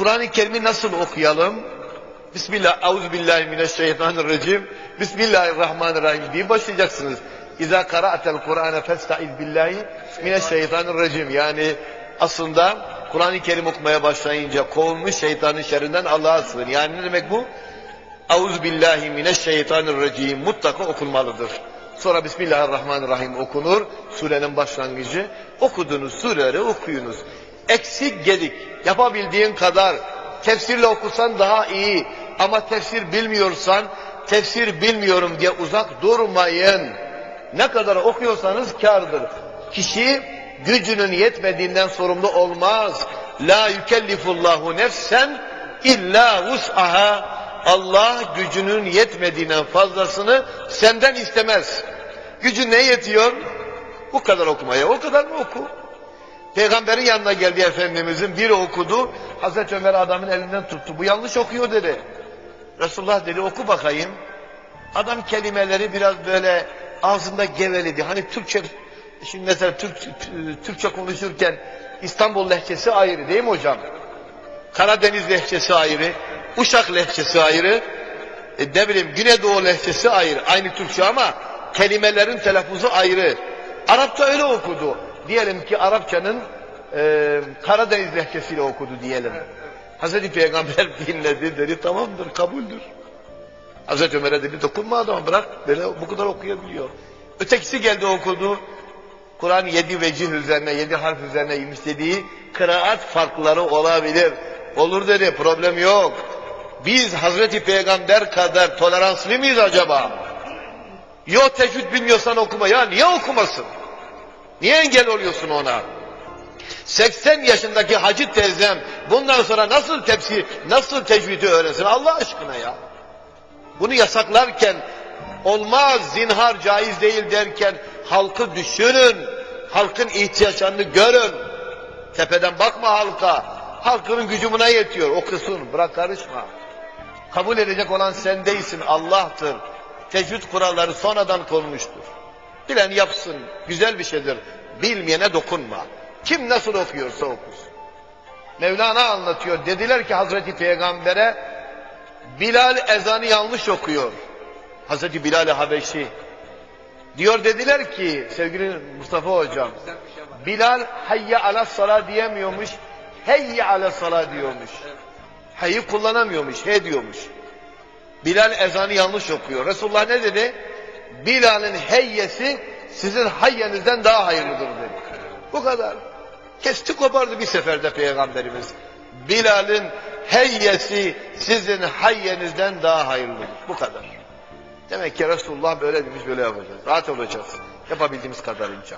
Kur'an-ı Kerim'i nasıl okuyalım? Bismillah, euzubillahimineşşeytanirracim. Bismillahirrahmanirrahim diye başlayacaksınız. İza kara'atel Kur'ane festaiz billahi mineşşeytanirracim. Yani aslında Kur'an-ı Kerim okumaya başlayınca kovulmuş şeytanın şerrinden Allah'a sığın. Yani ne demek bu? Euzubillahimineşşeytanirracim mutlaka okunmalıdır. Sonra Bismillahirrahmanirrahim okunur. Surenin başlangıcı. Okuduğunuz sureleri okuyunuz. Eksik gedik. Yapabildiğin kadar tefsirle okusan daha iyi. Ama tefsir bilmiyorsan tefsir bilmiyorum diye uzak durmayın. Ne kadar okuyorsanız kârdır. Kişi gücünün yetmediğinden sorumlu olmaz. La yükellifullahu nefsen illa vus'aha. Allah gücünün yetmediğinden fazlasını senden istemez. Gücün ne yetiyor? Bu kadar okumaya. O kadar mı oku? Peygamberin yanına geldi Efendimizin biri okudu. Hazreti Ömer adamın elinden tuttu. Bu yanlış okuyor dedi. Resulullah dedi oku bakayım. Adam kelimeleri biraz böyle ağzında geveledi. Hani Türkçe şimdi mesela Türk, Türkçe konuşurken İstanbul lehçesi ayrı değil mi hocam? Karadeniz lehçesi ayrı. Uşak lehçesi ayrı. E ne bileyim Güneydoğu lehçesi ayrı. Aynı Türkçe ama kelimelerin telaffuzu ayrı. Arapça öyle okudu. Diyelim ki Arapçanın e, Karadeniz lehçesiyle okudu diyelim. Hazreti Peygamber dinledi dedi tamamdır kabuldür. Hazreti Ömer'e dedi dokunma adama bırak böyle bu kadar okuyabiliyor. Ötekisi geldi okudu. Kur'an yedi vecih üzerine, yedi harf üzerine inmiş dediği kıraat farkları olabilir. Olur dedi, problem yok. Biz Hazreti Peygamber kadar toleranslı mıyız acaba? Yok tecvid bilmiyorsan okuma. Ya niye okumasın? Niye engel oluyorsun ona? 80 yaşındaki hacı teyzem bundan sonra nasıl tepsi, nasıl tecvidi öğrensin Allah aşkına ya? Bunu yasaklarken olmaz zinhar caiz değil derken halkı düşünün. Halkın ihtiyaçlarını görün. Tepeden bakma halka. Halkının gücü buna yetiyor. Okusun. Bırak karışma. Kabul edecek olan sen değilsin. Allah'tır. Tecvid kuralları sonradan konmuştur. Bilen yapsın. Güzel bir şeydir. Bilmeyene dokunma. Kim nasıl okuyorsa okusun. Mevlana anlatıyor. Dediler ki Hazreti Peygamber'e Bilal ezanı yanlış okuyor. Hazreti Bilal-i Habeşi. Diyor dediler ki sevgili Mustafa hocam Bilal hayye ala sala diyemiyormuş. Heyye ala sala diyormuş. Hayyi kullanamıyormuş. He diyormuş. Bilal ezanı yanlış okuyor. Resulullah ne dedi? Bilal'in heyyesi sizin hayyenizden daha hayırlıdır dedi. Bu kadar. Kesti kopardı bir seferde Peygamberimiz. Bilal'in heyyesi sizin hayyenizden daha hayırlıdır. Bu kadar. Demek ki Resulullah böyle demiş böyle yapacağız. Rahat olacağız. Yapabildiğimiz kadarınca.